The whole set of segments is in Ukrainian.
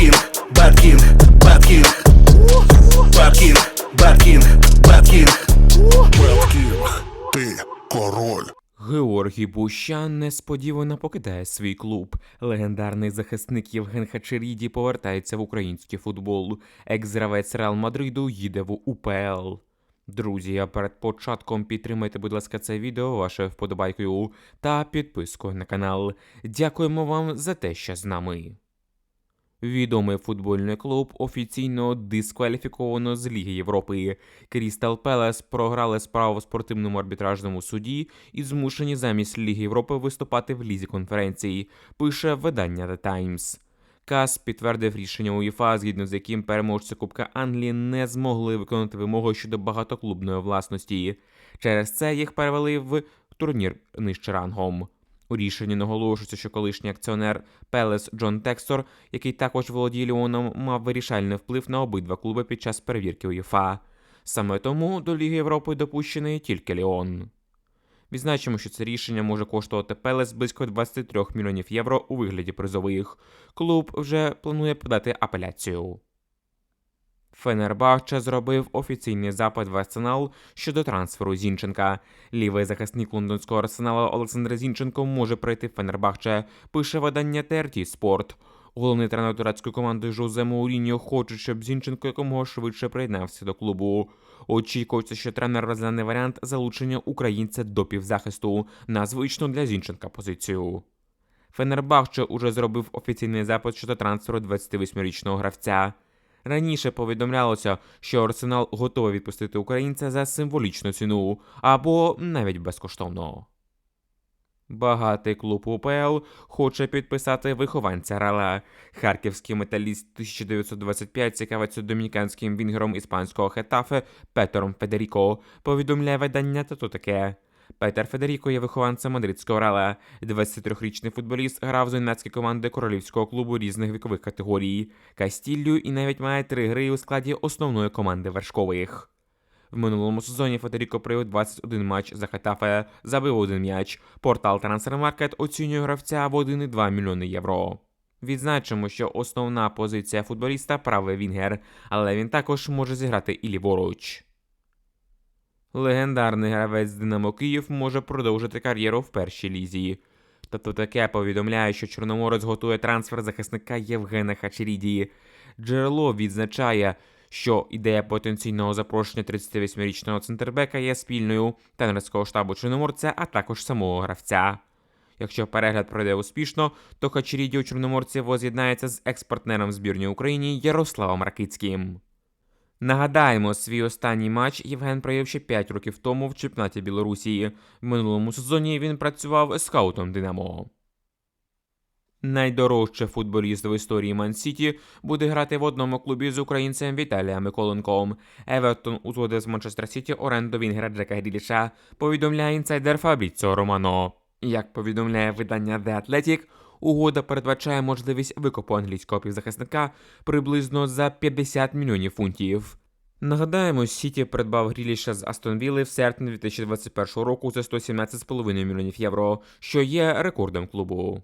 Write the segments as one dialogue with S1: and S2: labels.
S1: Bad King, Bad King, Bad King.
S2: Петкін, ти король.
S3: Георгій Бущан несподівано покидає свій клуб. Легендарний захисник Євген Хачеріді повертається в український футбол. Екс-гравець Реал Мадриду їде в УПЛ. Друзі, а перед початком підтримайте, будь ласка, це відео вашою вподобайкою та підпискою на канал. Дякуємо вам за те, що з нами. Відомий футбольний клуб офіційно дискваліфіковано з Ліги Європи. Крістал Пелес програли справу в спортивному арбітражному суді і змушені замість Ліги Європи виступати в лізі конференції, пише видання The Times. КАС підтвердив рішення УЄФА, згідно з яким переможці Кубка Англії не змогли виконати вимоги щодо багатоклубної власності. Через це їх перевели в турнір нижче рангом. У рішенні наголошується, що колишній акціонер Пелес Джон Текстор, який також володіє Ліоном, мав вирішальний вплив на обидва клуби під час перевірки УЄФА. Саме тому до Ліги Європи допущений тільки Ліон. Відзначимо, що це рішення може коштувати Пелес близько 23 мільйонів євро у вигляді призових. Клуб вже планує подати апеляцію. Фенербахче зробив офіційний запит в арсенал щодо трансферу Зінченка. Лівий захисник лондонського арсеналу Олександр Зінченко може прийти в Фенербахче, пише видання TRT Спорт. Головний тренер турецької команди Жозе Мауріньо хоче, щоб Зінченко якомога швидше приєднався до клубу. Очікується, що тренер розгляне варіант залучення українця до півзахисту на звичну для Зінченка позицію. Фенербахче уже зробив офіційний запит щодо трансферу 28-річного гравця. Раніше повідомлялося, що Арсенал готовий відпустити українця за символічну ціну або навіть безкоштовно. Багатий клуб УПЛ хоче підписати вихованця Рала. Харківський металіст 1925 цікавиться домініканським вінгером іспанського хетафе Петером Федеріко. Повідомляє видання та то таке. Петер Федеріко є вихованцем мадридського рала. 23-річний футболіст грав за юнацькі команди королівського клубу різних вікових категорій, Кастіллю і навіть має три гри у складі основної команди вершкових. В минулому сезоні Федеріко провів 21 матч за Хетафе, забив один м'яч. Портал Transfermarkt оцінює гравця в 1,2 мільйони євро. Відзначимо, що основна позиція футболіста правий Вінгер, але він також може зіграти і ліворуч. Легендарний гравець Динамо Київ може продовжити кар'єру в першій лізі. Тобто таке повідомляє, що Чорноморець готує трансфер захисника Євгена Хачеріді. Джерело відзначає, що ідея потенційного запрошення 38-річного центрбека є спільною тренерського штабу Чорноморця, а також самого гравця. Якщо перегляд пройде успішно, то Хачеріді у Чорноморці воз'єднається з експортнером збірної України Ярославом Ракицьким. Нагадаємо, свій останній матч Євген провів ще 5 років тому в чемпіонаті Білорусі. В минулому сезоні він працював скаутом Динамо. Найдорожчий футболіст в історії Ман-Сіті буде грати в одному клубі з українцем Віталієм Миколенком. Евертон узгодив з Манчестер Сіті оренду Вінгера Джека Гріліша, повідомляє інсайдер Фабріціо Романо. Як повідомляє видання The Athletic, угода передбачає можливість викупу англійського півзахисника приблизно за 50 мільйонів фунтів. Нагадаємо, Сіті придбав Гріліша з Астон Вілли в серпні 2021 року за 117,5 мільйонів євро, що є рекордом клубу.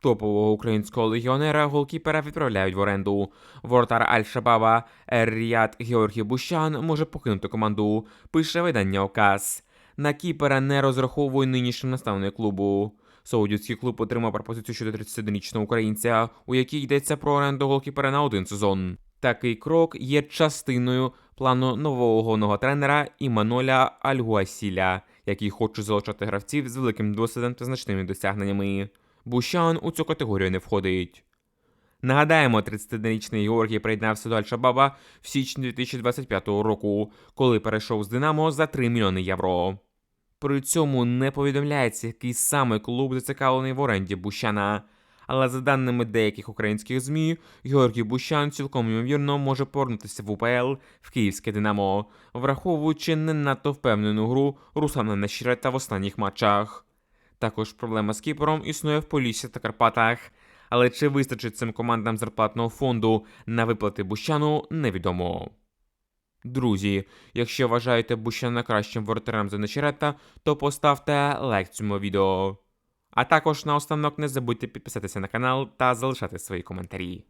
S3: Топового українського легіонера голкіпера відправляють в оренду. Воротар Аль-Шабаба Ер-Ріад Георгій Бущан може покинути команду, пише видання ОКАС. На кіпера не розраховує нинішній наставник клубу. Саудівський клуб отримав пропозицію щодо 31-річного українця, у якій йдеться про оренду голкіпера на один сезон. Такий крок є частиною плану нового головного тренера Іманоля Альгуасіля, який хоче залучати гравців з великим досвідом та значними досягненнями. Бущан у цю категорію не входить. Нагадаємо, 31-річний Георгій приєднався до Аль-Шабаба в січні 2025 року, коли перейшов з Динамо за 3 мільйони євро. При цьому не повідомляється, який саме клуб зацікавлений в оренді Бущана. Але за даними деяких українських ЗМІ, Георгій Бущан цілком ймовірно може повернутися в УПЛ в київське Динамо, враховуючи не надто впевнену гру Руслана Нещерета в останніх матчах. Також проблема з Кіпером існує в Поліссі та Карпатах. Але чи вистачить цим командам зарплатного фонду на виплати Бущану, невідомо. Друзі, якщо вважаєте Бущана кращим воротарем за Нечерета, то поставте лайк цьому відео. А також наостанок не забудьте підписатися на канал та залишати свої коментарі.